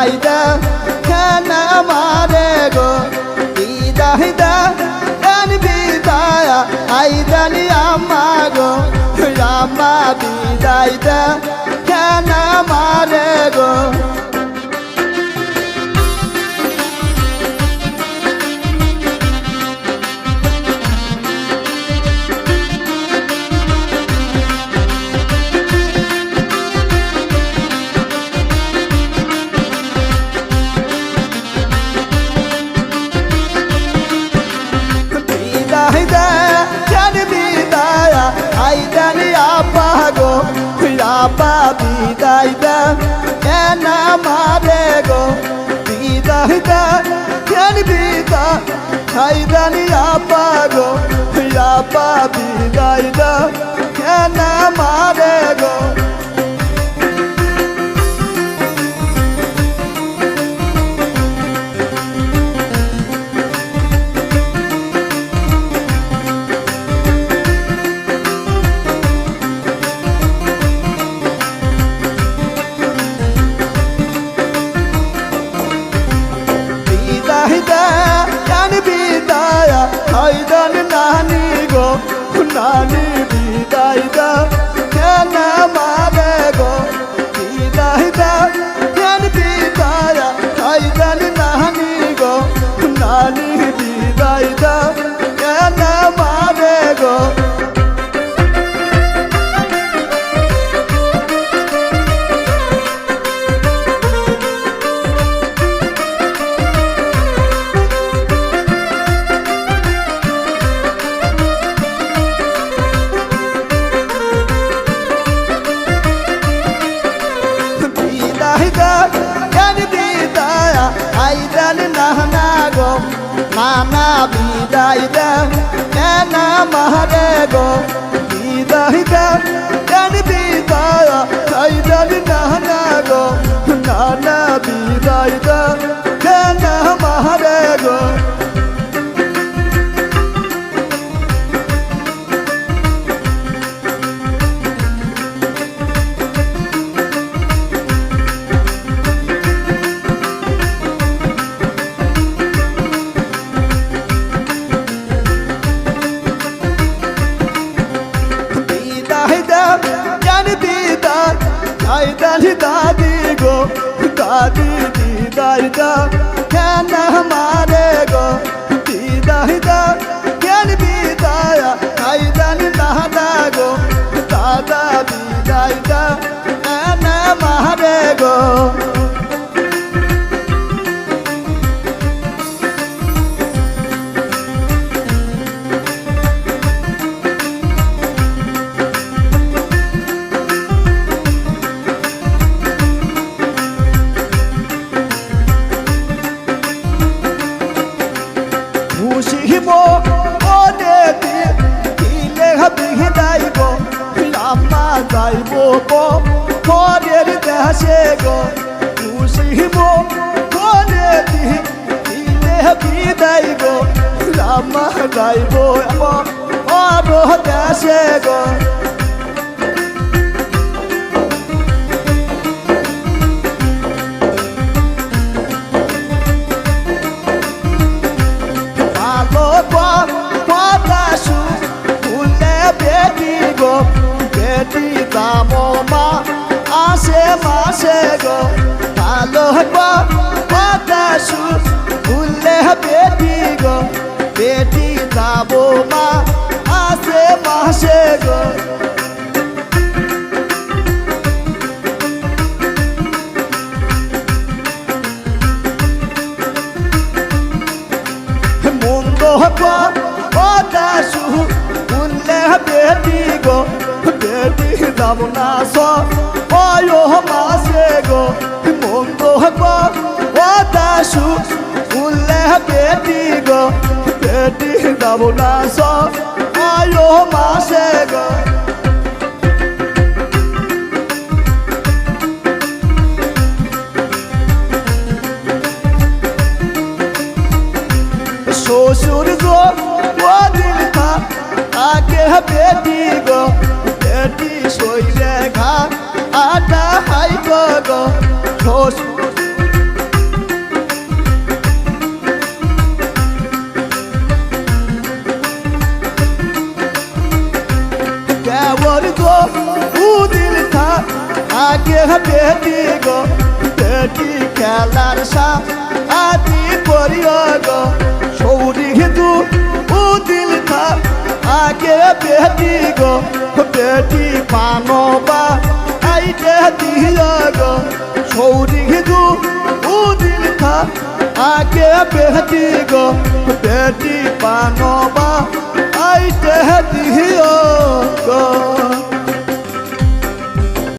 বিদায় খানা মারে গো। বিদায় দা বিদায়া আইদানি আমা গো। রামা দিদাইদা খানা মারে গো। দে কেন বিদায় আইদানি আপা গো আপা বিদায় দে, কেন মারে গো, বিদায় দে কেন বিদায় আইদানি আপা গো আপা বিদায় দে, কেন মারে নানি বিদায় দা, কেন মারে গো, বিদায় দা, কেন বিদায় হাইদান নানি গো, নানি বিদায় দে। নানা বিদায় দা কেন মারে গো বিদায় দা দাদি বিদায় দে কেন মারে গো? বিদায় দে কেন বিদায়? আইদান দাদা গো? দাদা বিদায় দে কেন মারে গো? খুশিব দেশে গো খুশিব ওরে দিলে বিদায় গো রাম্মা যাইব পর দেশে গো ভালো আসে মাসে গো, ভালো পদাসু ফুলে বেটি গো? বেটি দাম মা আসে মাসে গো। পদাসু উল্লে বেটি গো? বেটি যাব না স। যাব না স অয় মাসে গো। শ্বশুর গো ও দিল খা, আগে বেটি গো, বেটি শৈলে ঘা, আটা হাই গো। শ্বশুর দেবর গো উদিল খা আগে বেটি গো বেটি খেলার সা, আদি করিও গো সৌরি দু উদিল খা আগে বেটি গো বেটি পানো বা আইটে দিও গো সৌরি দু উদিল আগে বেহতি গো বেটি পানবা আইতে দিও গো।